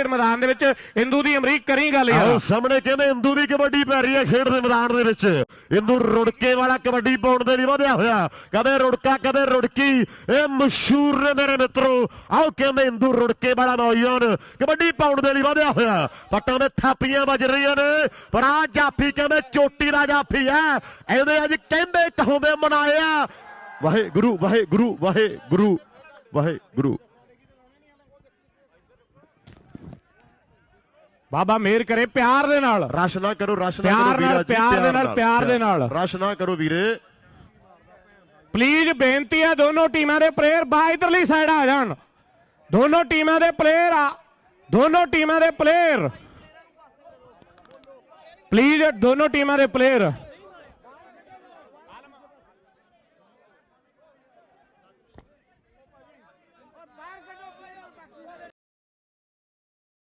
ਖੇਡ ਮੈਦਾਨ ਦੇ ਵਿੱਚ ਇੰਦੂ ਦੀ ਅਮਰੀਕ ਕਰੀ ਗੱਲ ਯਾਰ। ਸਾਹਮਣੇ ਕਹਿੰਦੇ ਇੰਦੂ ਦੀ ਕਬੱਡੀ ਪੈ ਰਹੀ ਹੈ ਖੇਡ ਦੇ ਮੈਦਾਨ ਦੇ ਵਿੱਚ। ਇੰਦੂ ਰੁੜਕੇ ਵਾਲਾ ਕਬੱਡੀ ਪਾਉਣ ਦੇ ਲਈ ਵਧਿਆ ਹੋਇਆ। ਕਦੇ ਰੁੜਕਾ, ਕਦੇ ਰੁੜਕੀ। ਇਹ ਮਸ਼ਹੂਰ ਨੇ ਮੇਰੇ ਮਿੱਤਰੋ। ਆਓ ਕਹਿੰਦੇ ਇੰਦੂ ਰੁੜਕੇ ਵਾਲਾ ਨੌਜਵਾਨ ਕਬੱਡੀ ਪਾਉਣ ਦੇ ਲਈ ਵਧਿਆ ਹੋਇਆ। ਪੱਟਾਂ ਦੇ ਥਾਪੀਆਂ ਵੱਜ ਰਹੀਆਂ ਨੇ। ਪਰ ਆ ਜਾਫੀ ਕਹਿੰਦੇ ਚੋਟੀ ਦਾ ਜਾਫੀ ਹੈ। ਇਹਦੇ ਅੱਜ ਕਹਿੰਦੇ ਕਹੋਂਦੇ ਮਨਾਇਆ। ਵਾਹਿਗੁਰੂ ਵਾਹਿਗੁਰੂ ਵਾਹਿਗੁਰੂ ਵਾਹਿਗੁਰੂ। ਬਾਬਾ ਮੇਰ ਕਰੇ ਪਿਆਰ ਦੇ ਨਾਲ। ਰਸ਼ ਨਾ ਕਰੋ ਰਸ਼ ਨਾ ਪਿਆਰ ਕਰੋ ਵੀਰਾ ਜੀ, ਪਿਆਰ ਦੇ ਨਾਲ, ਪਿਆਰ ਦੇ ਨਾਲ। ਰਸ਼ ਨਾ ਕਰੋ ਵੀਰੇ। ਪਲੀਜ਼ ਬੇਨਤੀ ਹੈ ਦੋਨੋਂ ਟੀਮਾਂ ਦੇ ਪਲੇਅਰ ਬਾ ਇਧਰਲੀ ਸਾਈਡ ਆ ਜਾਣ। ਦੋਨੋਂ ਟੀਮਾਂ ਦੇ ਪਲੇਅਰ ਆ। ਦੋਨੋਂ ਟੀਮਾਂ ਦੇ ਪਲੇਅਰ ਪਲੀਜ਼ ਦੋਨੋਂ ਟੀਮਾਂ ਦੇ ਪਲੇਅਰ